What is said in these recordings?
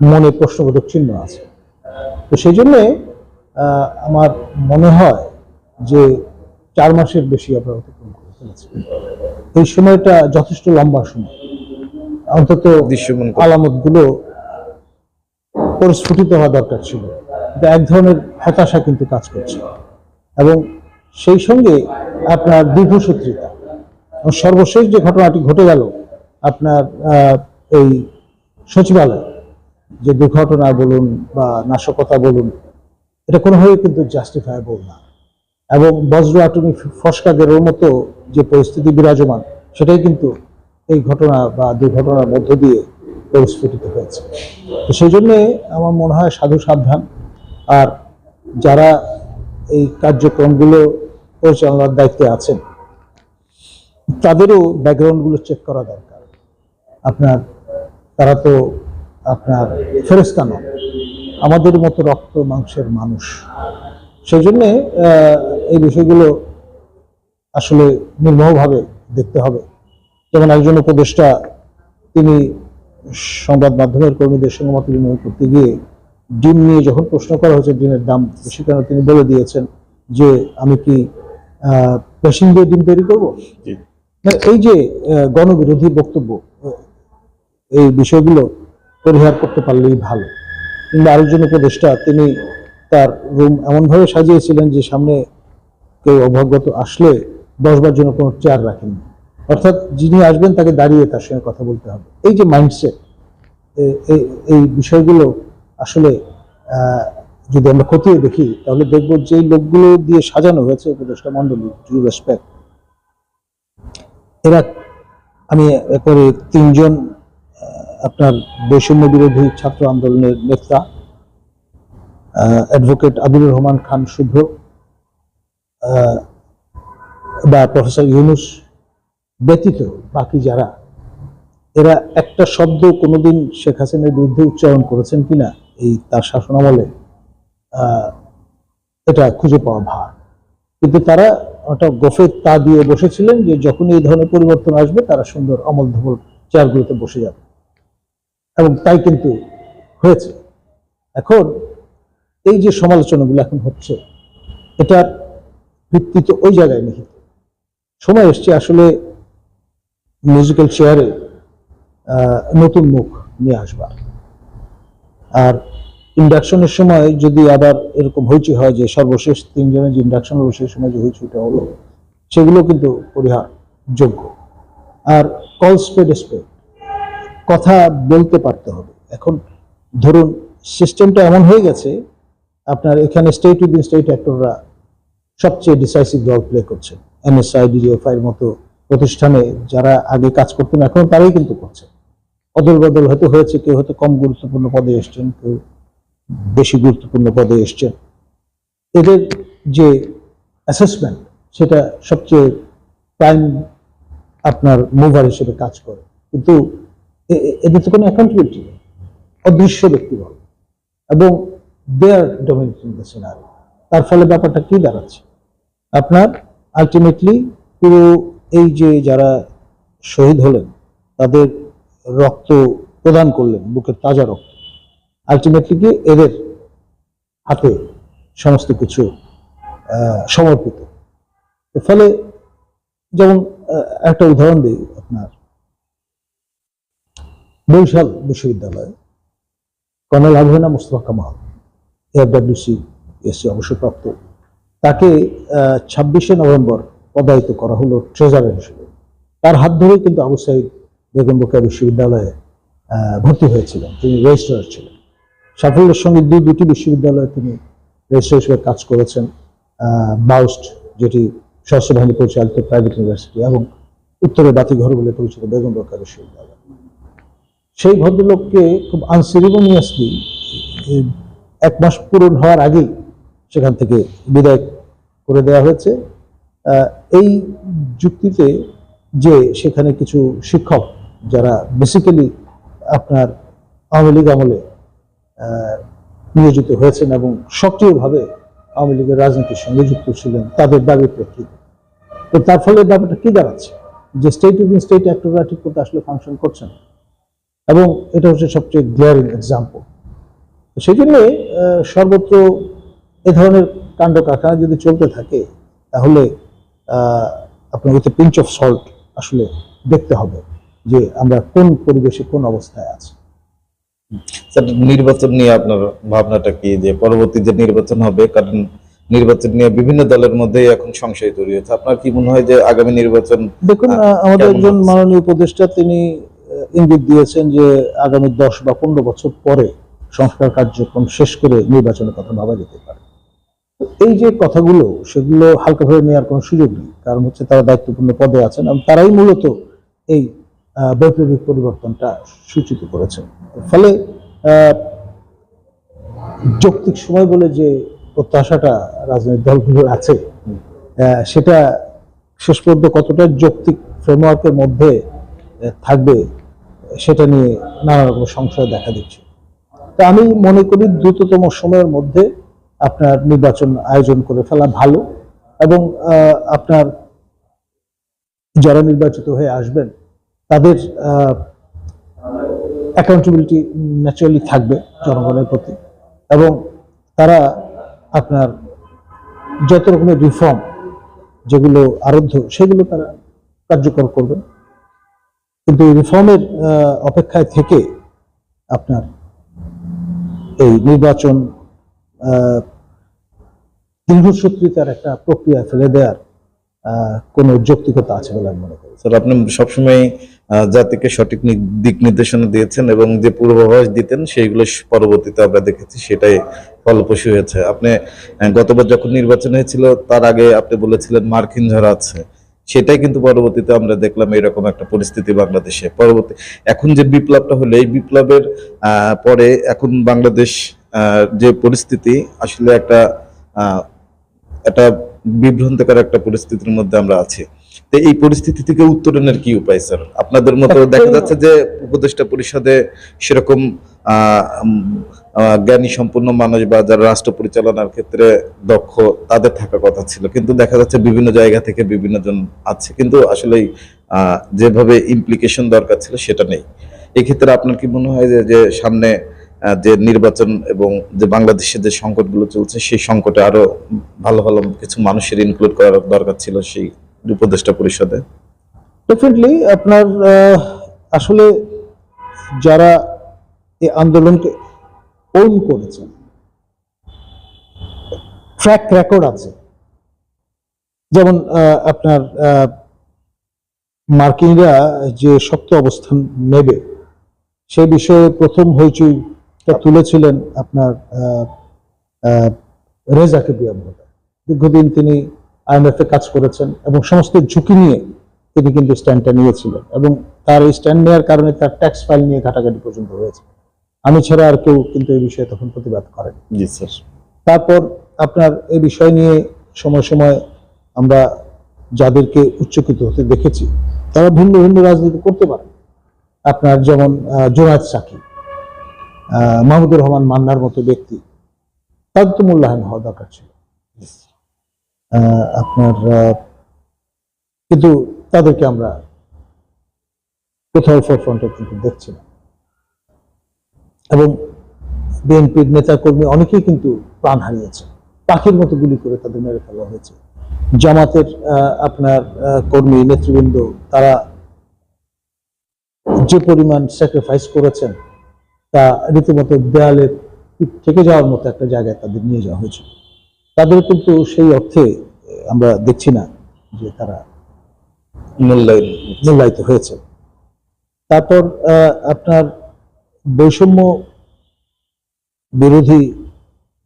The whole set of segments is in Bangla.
মনে প্রশ্নবোধক চিহ্ন আছে। তো সেই জন্যে আমার মনে হয় যে চার মাসের বেশি আমরা অতিক্রম করে ফেলেছি। এই সময়টা যথেষ্ট লম্বা সময়। অন্তত দৃশ্যমান করে। আলামতগুলো পরিস্ফুটিত হওয়া দরকার ছিল। এক ধরনের হতাশা কিন্তু কাজ করছে। এবং সেই সঙ্গে আপনার দীর্ঘসূত্রিতা সর্বশেষ যে ঘটনাটি ঘটে গেল আপনার এই সচিবালয় যে দুর্ঘটনা বলুন বা নাশকতা বলুন, এটা কোনোভাবেই কিন্তু জাস্টিফায়েবল না। এবং বজ্র আটুনি ফসকাদের মতো যে পরিস্থিতি বিরাজমান, সেটাই কিন্তু এই ঘটনা বা দুর্ঘটনার মধ্য দিয়ে পরিস্ফুটিত হয়েছে। তো সেই জন্যে আমার মনে হয় সাধু সাবধান। আর যারা এই কার্যক্রমগুলো পরিচালনার দায়িত্বে আছেন, তাদেরও ব্যাকগ্রাউন্ডগুলো চেক করা দরকার। আপনার, তারা তো আপনার ফেরেস্তা নন আমাদের মতো রক্ত মাংসের মানুষ। সেই জন্যে এই বিষয়গুলো আসলে নির্মহভাবে দেখতে হবে। যেমন একজন উপদেষ্টা তিনি সংবাদ মাধ্যমের কর্মীদের সঙ্গে মত বিনিময় করতে গিয়ে ডিম নিয়ে যখন প্রশ্ন করা হয়েছে ডিমের দাম কেন তিনি বলে দিয়েছেন যে আমি কি আহ, মেশিন দিয়ে ডিম তৈরি করব? এই যে গণবিরোধী বক্তব্য এই বিষয়গুলো পরিহার করতে পারলেই ভালো। কিংবা আরেকজন উপদেষ্টা তিনি তার রুম এমনভাবে সাজিয়েছিলেন যে সামনে কেউ অভ্যাগত আসলে বসবার জন্য কোনো চেয়ার রাখেননি অর্থাৎ যিনি আসবেন তাকে দাঁড়িয়ে তার সঙ্গে কথা বলতে হবে। এই যে মাইন্ডসেট এই বিষয়গুলো আসলে যদি আমরা খতিয়ে দেখি, তাহলে দেখব যে লোকগুলো দিয়ে সাজানো হয়েছে উপদেষ্টা মন্ডলী টু রেসপেক্ট এরা, আমি করে তিনজন আপনার বৈষম্য বিরোধী ছাত্র আন্দোলনের নেতা অ্যাডভোকেট আদিলুর রহমান খান শুভ্র বা প্রফেসর ইউনুস ব্যতীত বাকি যারা এরা একটা শব্দ কোনোদিন শেখ হাসিনার বিরুদ্ধে উচ্চারণ করেছেন কিনা এই তার শাসনামলে আহ, এটা খুঁজে পাওয়া ভার। কিন্তু তারা ওটা গোফে তা দিয়ে বসেছিলেন যে যখন এই ধরনের পরিবর্তন আসবে তারা সুন্দর অমল ধবল চেয়ারগুলোতে বসে যাবে। এবং তাই কিন্তু হয়েছে। এখন এই যে সমালোচনাগুলো এখন হচ্ছে, এটার ভিত্তি তো ওই জায়গায় নিহিত সময় এসছে আসলে মিউজিক্যাল চেয়ারে নতুন মুখ নিয়ে আসবার। আর ইন্ডাকশনের সময় যদি আবার এরকম হইচি হয় যে সর্বশেষ তিনজনের যে ইন্ডাকশন হলো, সেই সময় যে হইচুটা হলো, সেগুলো কিন্তু পরিহারযোগ্য। আর কল স্পেড স্পেড কথা বলতে পারতে হবে। এখন ধরুন সিস্টেমটা এমন হয়ে গেছে, আপনার এখানে স্টেট উইদিন স্টেট অ্যাক্টররা সবচেয়ে ডিসাইসিভ রোল প্লে করছে এনএসআই ডিজিএফআই এর মতো প্রতিষ্ঠানে যারা আগে কাজ করতেন, এখন তারাই কিন্তু করছে অদল বদল হয়তো হয়েছে, কেউ হয়তো কম গুরুত্বপূর্ণ পদে এসছেন, কেউ বেশি গুরুত্বপূর্ণ পদে এসছেন। এদের যে অ্যাসেসমেন্ট সেটা সবচেয়ে প্রাইম আপনার মুভার হিসেবে কাজ করে। কিন্তু এদের কোনো অ্যাকাউন্টেবিলিটি নেই। অদৃশ্য ব্যক্তিবল এবং দে আর দ্য সিনারি তার ফলে ব্যাপারটা কি দাঁড়াচ্ছে? আপনার আলটিমেটলি পুরো এই যে যারা শহীদ হলেন, তাদের রক্ত প্রদান করলেন, বুকের তাজা রক্ত। আলটিমেটলি কি এদের হাতে সমস্ত কিছু সমর্পিত। ফলে যেমন একটা উদাহরণ দিই আপনার। বরিশাল বিশ্ববিদ্যালয়ে, কর্নেল আবহানা মুস্তফা কামাল, এফডাব্লিউসি এসসি অবসরপ্রাপ্ত। তাকে ছাব্বিশে নভেম্বর পদায়িত করা হলো ট্রেজারার হিসেবে। তার হাত ধরেই কিন্তু আবু সাইদ বেগম বোকা বিশ্ববিদ্যালয়ে ভর্তি হয়েছিলেন। তিনি রেজিস্ট্রার ছিলেন। সাফল্যের সঙ্গে দুই দুটি বিশ্ববিদ্যালয়ে তিনি রেজিস্ট্রার হিসেবে কাজ করেছেন বাউস্ট, যেটি সশস্ত্র বাহিনী পরিচালিত প্রাইভেট ইউনিভার্সিটি এবং উত্তরে বাতিঘর বলে পরিচিত বেগম বোকা বিশ্ববিদ্যালয়। সেই ভদ্রলোককে খুব আনসেরিমনিয়াসলি এক মাস পূরণ হওয়ার আগেই সেখান থেকে বিদায় করে দেওয়া হয়েছে। এই যুক্তিতে যে সেখানে কিছু শিক্ষক যারা বেসিক্যালি আপনার আওয়ামী লীগ আমলে নিয়োজিত হয়েছেন এবং সক্রিয়ভাবে আওয়ামী লীগের রাজনীতির সঙ্গে যুক্ত ছিলেন, তাদের দাবির প্রেক্ষিতে তো তার ফলে ব্যাপারটা কি দাঁড়াচ্ছে? যে স্টেট উইদিন স্টেট অ্যাক্টররা ঠিক করতে আসলে ফাংশন করছে না। এবং এটা হচ্ছে সবচেয়ে গ্লেয়ারিং এক্সাম্পল সেই জন্যে সর্বত্র এ ধরনের কাণ্ড কারখানা যদি চলতে থাকে তাহলে আপনার উইথ পিঞ্চ অফ সল্ট আসলে দেখতে হবে যে আমরা কোন পরিবেশে কোন অবস্থায় আছি। স্যার নির্বাচন নিয়ে আপনার ভাবনাটা কি যে পরবর্তী যে নির্বাচন হবে? কারণ নির্বাচন নিয়ে বিভিন্ন দলের মধ্যে এখন সংশয় তৈরি হয়েছে। আপনার কি মনে হয় যে আগামী নির্বাচন দেখুন আমাদের একজন মাননীয় উপদেষ্টা তিনি ইঙ্গিত দিয়েছেন যে আগামী দশ বা পনেরো বছর পরে সংস্কার কার্যক্রম শেষ করে নির্বাচনের কথা ভাবা যেতে পারে। এই যে কথাগুলো, সেগুলো হালকাভাবে নেওয়ার কোনো সুযোগ নেই। কারণ হচ্ছে তারা দায়িত্বপূর্ণ পদে আছেন এবং তারাই মূলত এই বৈপ্লবিক পরিবর্তনটা সূচিত করেছেন। ফলে যৌক্তিক সময় বলে যে প্রত্যাশাটা রাজনৈতিক দলগুলোর আছে সেটা শেষ পর্যন্ত কতটা যৌক্তিক ফ্রেমওয়ার্কের মধ্যে থাকবে সেটা নিয়ে নানা রকম সংশয় দেখা দিচ্ছে। তা আমি মনে করি দ্রুততম সময়ের মধ্যে আপনার নির্বাচন আয়োজন করে ফেলা ভালো এবং আপনার যারা নির্বাচিত হয়ে আসবেন, তাদের অ্যাকাউন্টেবিলিটি ন্যাচারালি থাকবে জনগণের প্রতি এবং তারা আপনার যত রকমের রিফর্ম যেগুলো আরব্ধ সেগুলো তারা কার্যকর করবেন। কিন্তু রিফর্মের অপেক্ষায় থেকে আপনার এই নির্বাচন দীর্ঘসূত্রিতার একটা প্রক্রিয়া ফেলে দেওয়ার কোনো যৌক্তিকতা আছে বলে আমি মনে করি। স্যার, আপনি সবসময় জাতিকে সঠিক দিক নির্দেশনা দিয়েছেন এবং যে পূর্বাভাস দিতেন সেইগুলো পরবর্তীতে আমরা দেখেছি, সেটাই ফলপ্রসূ হয়েছে। আপনি গতবার যখন নির্বাচন হয়েছিল, তার আগে আপনি বলেছিলেন মার্কিন ঝড় আছে সেটাই কিন্তু পরবর্তীতে আমরা দেখলাম এরকম একটা পরিস্থিতি বাংলাদেশে। পরবর্তী এখন যে বিপ্লবটা হলো এই বিপ্লবের পরে এখন বাংলাদেশ যে পরিস্থিতি আসলে একটা আহ, একটা বিভ্রান্তকর একটা পরিস্থিতির মধ্যে আমরা আছি। তো এই পরিস্থিতি থেকে উত্তরণের কি উপায় স্যার? আপনাদের মতো দেখা যাচ্ছে যে উপদেষ্টা পরিষদে সেরকম আহ, জ্ঞানী সম্পূর্ণ মানুষ বা যারা রাষ্ট্র পরিচালনার ক্ষেত্রে দক্ষ, তাদের থাকার কথা ছিল। কিন্তু দেখা যাচ্ছে বিভিন্ন জায়গা থেকে বিভিন্ন জন আছে। কিন্তু আসলে যেভাবে ইমপ্লিকেশন দরকার ছিল সেটা নেই। এক্ষেত্রে আপনার কি মনে হয় যে যে সামনে যে নির্বাচন এবং যে বাংলাদেশের যে সংকটগুলো চলছে, সেই সংকটে আরও ভালো ভালো কিছু মানুষের ইনক্লুড করার দরকার ছিল সেই উপদেষ্টা পরিষদে? ডেফিনেটলি আপনার আসলে যারা এই আন্দোলনকে ওন করেছেন। ট্র্যাক রেকর্ড আছে। যেমন আপনার মার্কিনরা যে শক্ত অবস্থান নেবে সে বিষয়ে প্রথম হইচইটা তুলেছিলেন আপনার আহ, আহ, রেজা দীর্ঘদিন তিনি আইএমএফ এ কাজ করেছেন এবং সমস্ত ঝুঁকি নিয়ে তিনি কিন্তু স্ট্যান্ডটা নিয়েছিলেন এবং তার এই স্ট্যান্ড নেওয়ার কারণে তার ট্যাক্স ফাইল নিয়ে ঘাটাঘাটি পর্যন্ত হয়েছে। আমি ছাড়া আর কেউ কিন্তু এই বিষয়ে তখন প্রতিবাদ করেন। জি স্যার। তারপর আপনার এই বিষয় নিয়ে সময় সময় আমরা যাদেরকে উচ্চকিত হতে দেখেছি তারা ভিন্ন ভিন্ন রাজনীতি করতে পারে। আপনার যেমন জোনায়েদ সাকি মাহমুদুর রহমান মান্নার মতো ব্যক্তি তাদের তো মূল্যায়ন হওয়া দরকার ছিল। আপনার কিন্তু তাদেরকে আমরা কোথাও ফ্রন্টে কিন্তু দেখছি না। এবং বিএনপির নেতাকর্মী অনেকেই কিন্তু প্রাণ হারিয়েছে। পাখির মতো গুলি করে তাদের মেরে ফেলা হয়েছে। জামাতের আপনার কর্মী নেতৃবৃন্দ তারা যে পরিমাণ স্যাক্রিফাইস করেছেন তা রীতিমতো দেয়ালে থেকে যাওয়ার মতো একটা জায়গায় তাদের নিয়ে যাওয়া হয়েছে। তাদের কিন্তু সেই অর্থে আমরা দেখছি না যে তারা মূল্যায়ন মূল্যায়িত হয়েছে। তারপর আপনার বৈষম্য বিরোধী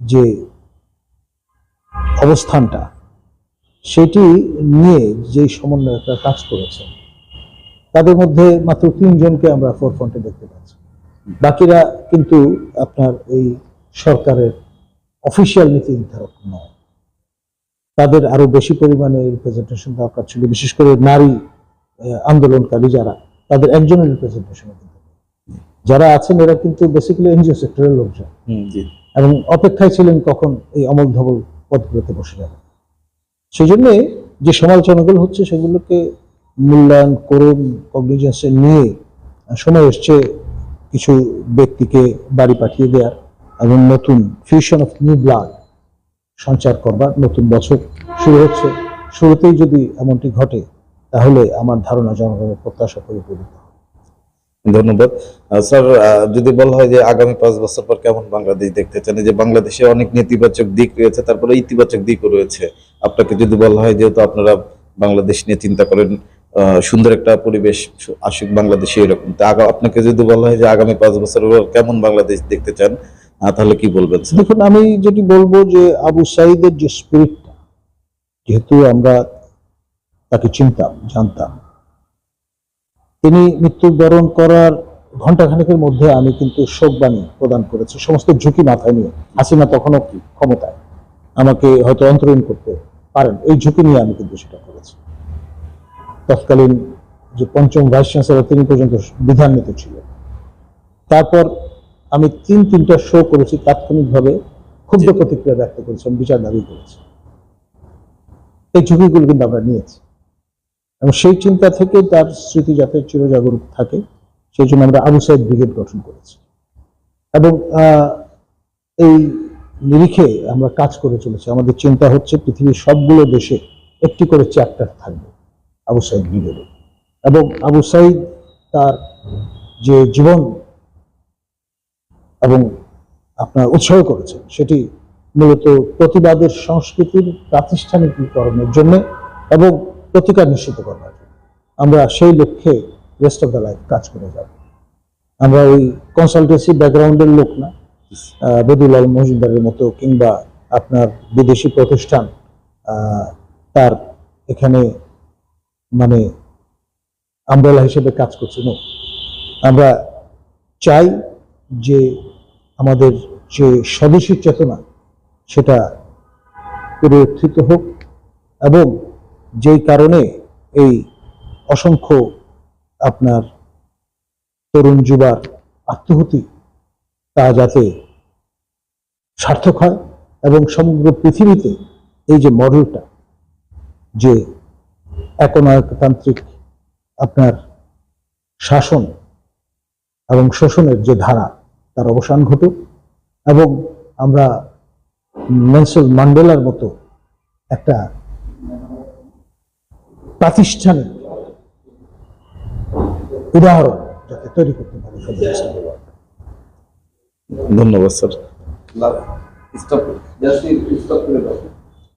যে অবস্থানটা, সেটি নিয়ে যে সমন্বয়করা কাজ করেছে, তাদের মধ্যে মাত্র তিনজনকে আমরা ফোরফ্রন্টে দেখতে পাচ্ছি। বাকিরা কিন্তু আপনার এই সরকারের অফিসিয়াল নীতি নির্ধারক নয়। তাদের আরও বেশি পরিমাণে রিপ্রেজেন্টেশন দরকার ছিল, বিশেষ করে নারী আন্দোলনকারী যারা, তাদের একজনের রিপ্রেজেন্টেশন যারা আছেন এরা কিন্তু বেসিক্যালি এনজিও সেক্টরের লোকজন। এবং অপেক্ষায় ছিলেন কখন এই অমল ধবল পদগুলোতে বসে যাবে। সেই জন্যে যে সমালোচনাগুলো হচ্ছে সেগুলোকে মূল্যায়ন করে কগনিজেন্সে নিয়ে সময় এসছে কিছু ব্যক্তিকে বাড়ি পাঠিয়ে দেওয়ার এবং নতুন ফিউশন অফ নিউ ব্লাড সঞ্চার করবার নতুন বছর শুরু হচ্ছে। শুরুতেই যদি এমনটি ঘটে তাহলে আমার ধারণা জনগণের প্রত্যাশা পরিপূরিত। ধন্যবাদ। স্যার যদি বলা হয় যে আগামী পাঁচ বছর পর কেমন বাংলাদেশ দেখতে চান? যে বাংলাদেশে অনেক নেতিবাচক দিক রয়েছে, তারপরে ইতিবাচক দিকও রয়েছে। আপনাকে যদি বলা হয় যেহেতু আপনারা বাংলাদেশ নিয়ে চিন্তা করেন সুন্দর একটা পরিবেশ আসুক বাংলাদেশে এরকম। আপনাকে যদি বলা হয় যে আগামী পাঁচ বছর কেমন বাংলাদেশ দেখতে চান তাহলে কি বলবেন দেখুন, আমি যেটি বলব যে আবু সাইদের যে স্পিরিটটা যেহেতু আমরা তাকে চিনতাম, জানতাম তিনি মৃত্যুবরণ করার ঘন্টাখানেকের মধ্যে আমি কিন্তু শোকবাণী প্রদান করেছি। সমস্ত ঝুঁকি মাথায় নিয়ে। হাসিনা তখনও কি ক্ষমতায়? আমাকে হয়তো অন্তরীণ করতে পারেন। এই ঝুঁকি নিয়ে আমি কিন্তু সেটা করেছি। তৎকালীন যে পঞ্চম ভাইস চ্যান্সেলর তিনি পর্যন্ত বিধান্বিত ছিলেন তারপর আমি তিন তিনটা শো করেছি তাৎক্ষণিকভাবে ক্ষুদ্র প্রতিক্রিয়া ব্যক্ত করেছি আমি বিচার দাবি করেছি। এই ঝুঁকিগুলো কিন্তু আমরা নিয়েছি। এবং সেই চিন্তা থেকে তার স্মৃতি যাতে চিরজাগরুক থাকে, সেই জন্য আমরা আবু সাইদ ব্রিগেড গঠন করেছি। এবং এই নিরিখে আমরা কাজ করে চলেছি। আমাদের চিন্তা হচ্ছে পৃথিবীর সবগুলো দেশে একটি করে চ্যাপ্টার থাকবে আবু সাইদ ব্রিগেডে। এবং আবু সাইদ তার যে জীবন এবং আপনার উৎসাহ করেছেন, সেটি মূলত প্রতিবাদের সংস্কৃতির প্রাতিষ্ঠানিকীকরণের জন্য এবং প্রতিকার নিশ্চিত জন্য। আমরা সেই লক্ষ্যে রেস্ট অফ দ্য লাইফ কাজ করে যাব। আমরা ওই কনসালটেন্সি ব্যাকগ্রাউন্ডের লোক না। আহ, বদিউলাল মজুমদারের মতো কিংবা আপনার বিদেশি প্রতিষ্ঠান তার এখানে মানে আমব্রেলা হিসেবে কাজ করছে। না আমরা চাই যে আমাদের যে স্বদেশী চেতনা সেটা পরিবর্তিত হোক এবং যেই কারণে এই অসংখ্য আপনার তরুণ যুবার আত্মহতি তা যাতে সার্থক হয় এবং সমগ্র পৃথিবীতে এই যে মডেলটা, যে একনায়কতান্ত্রিক আপনার শাসন এবং শোষণের যে ধারা, তার অবসান ঘটুক এবং আমরা নেলসন মান্ডেলার মতো একটা প্রাতিষ্ঠানিক উদাহরণ যাতে তৈরি করতে পারে। ধন্যবাদ স্যার.